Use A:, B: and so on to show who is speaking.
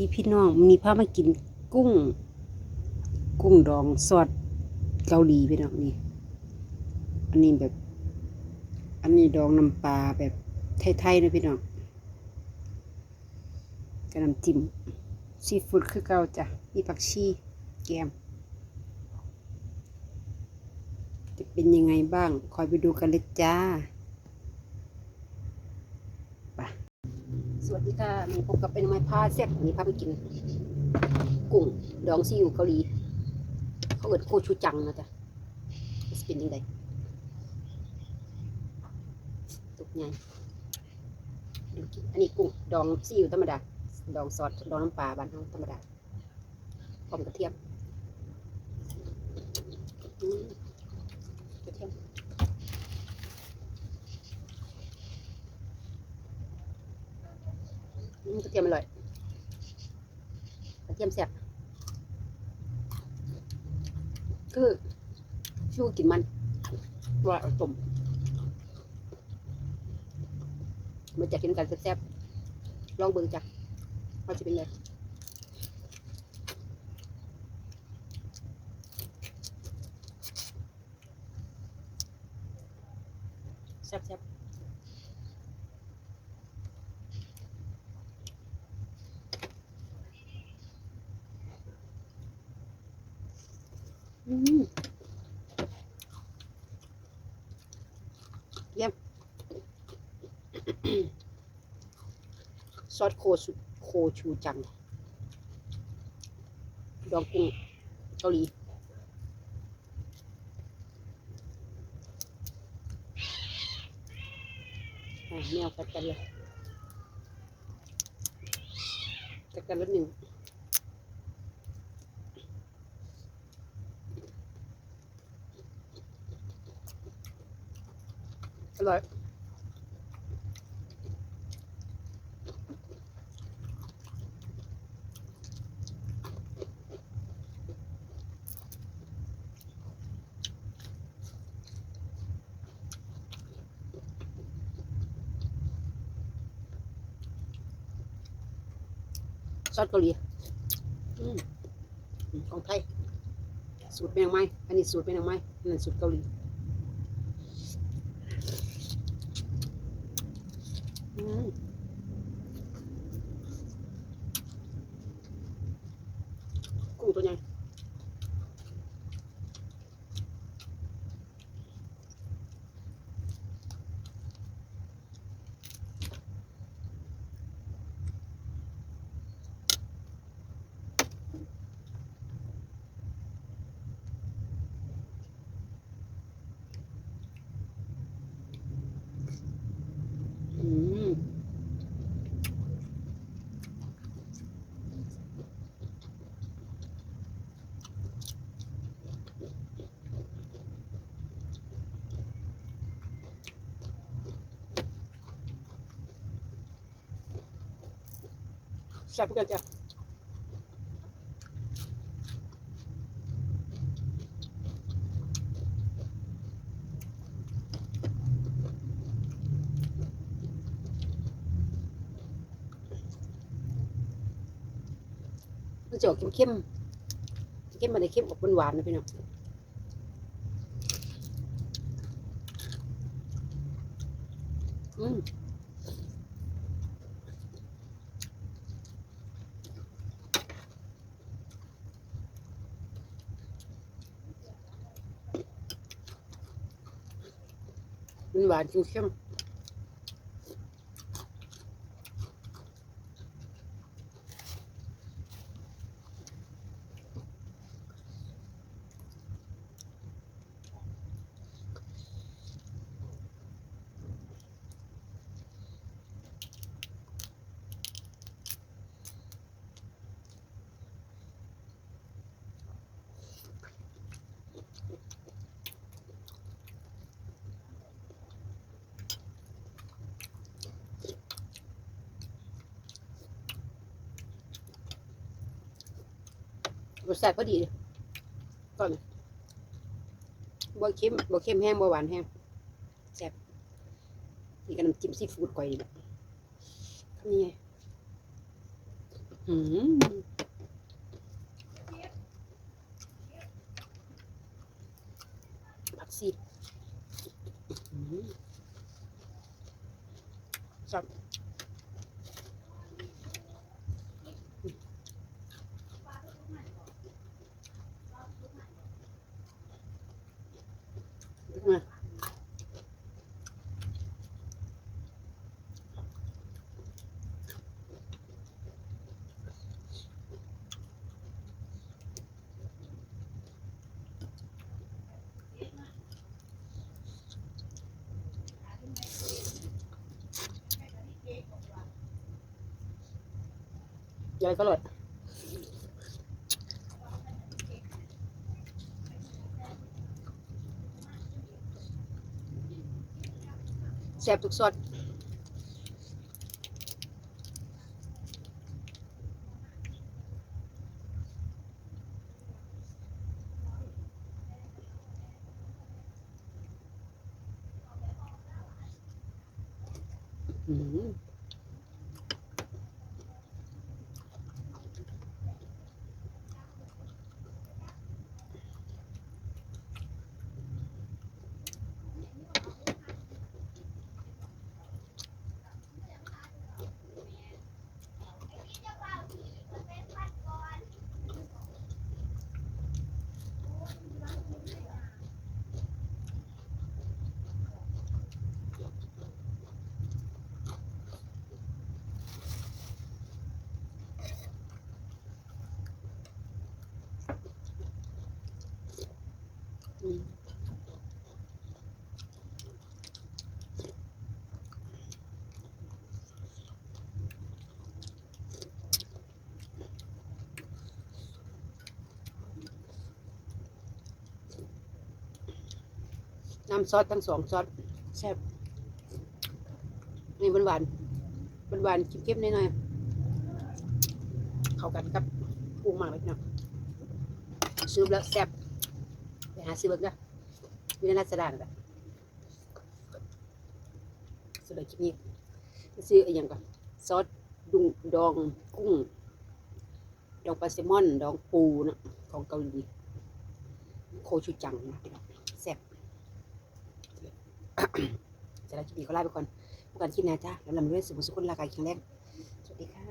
A: ดีพี่น้องมีพามากินกุ้ง กุ้งดองซอสเกาหลีพี่น้องนี่อันนี้แบบ อันนี้ดองน้ำปลาแบบไทยๆนะพี่น้องกับน้ำจิ้มซีฟู้ดคือเก่าจ้ะมีผักชีแกมจะเป็นยังไงบ้าง คอยไปดูกันเลยจ้าไป สวัสดีค่ะนี่พบกับเป็นไม้พาเซ็ตวันนี้พาไปกิน กุ้งดองซีอิ๊วเกาหลี เขาเอิดโคชูจังนะจ๊ะมันสิเป็นยังไงตุกไงดูกินอันนี้กุ้งดองซีอิ๊วธรรมดา ดองซอสดองน้ำปลาบ้านเราธรรมดาพร้อมกระเทียมอืม กระเทียมอืม กระเทียมอร่อยกระเทียมแซ่บคือชูกินมันว่าเอาต้มมันจะกินกันแซ่บๆลองเบิ่งจ้ะว่าจะเป็นไงแซ่บๆอืม เยี่ยมซอสโคชูโคชูจัง ดองกุ้งเกาหลีแมวกัดกันเลยกัดกันละหนึ่ง อร่อยซอสเกาหลีอืมของไทยสูตรเป็นยังไงอันนี้สูตรเป็นยังไงอันนั้นสูตรเกาหลี อืมกุ้งตัวใหญ่อืม แซ่บกันจ้ะมันจะออกเข้มๆเข้มมาในเข้มออกหวานๆนะพี่น้องอืม มัน ริงเข้มรสชาติก็ดีก่อนบวเค็มบวเค็มแห้งบวหวานแห้งแซ่บนี่ก็น้ำจิ้มซีฟู้ดก่อยนี่แหละคำนี้ไงหืมผักซีดอื้อหือจับดึกมา ใหญ่ก็เลยแซ่บทุกสดอืมอื น้ำซอสทั้งสองซอสแซ่บนี่หวานหวานหวานหวานเค็มๆหน่อยๆเข้ากันกับปูมากเลยเนาะซื้อแล้วแซ่บ หาซื้อเบิ่งเด้ออยู่ในานสดานแหละสุดเลยคลิปนี้ซื้ออะไรย่างก่อนซอสดุงดองกุ้ง ดองปลาแซลมอน ดองปูนะของเกาหลีโคชูจังนะแซ่บจะได้คลิปนี้ก็ลาไปก่อนพบกันคลิปหน้าจ้าแล้วลำด้วยสุขสุขคนลากายแข็งแรงสวัสดีค่ะ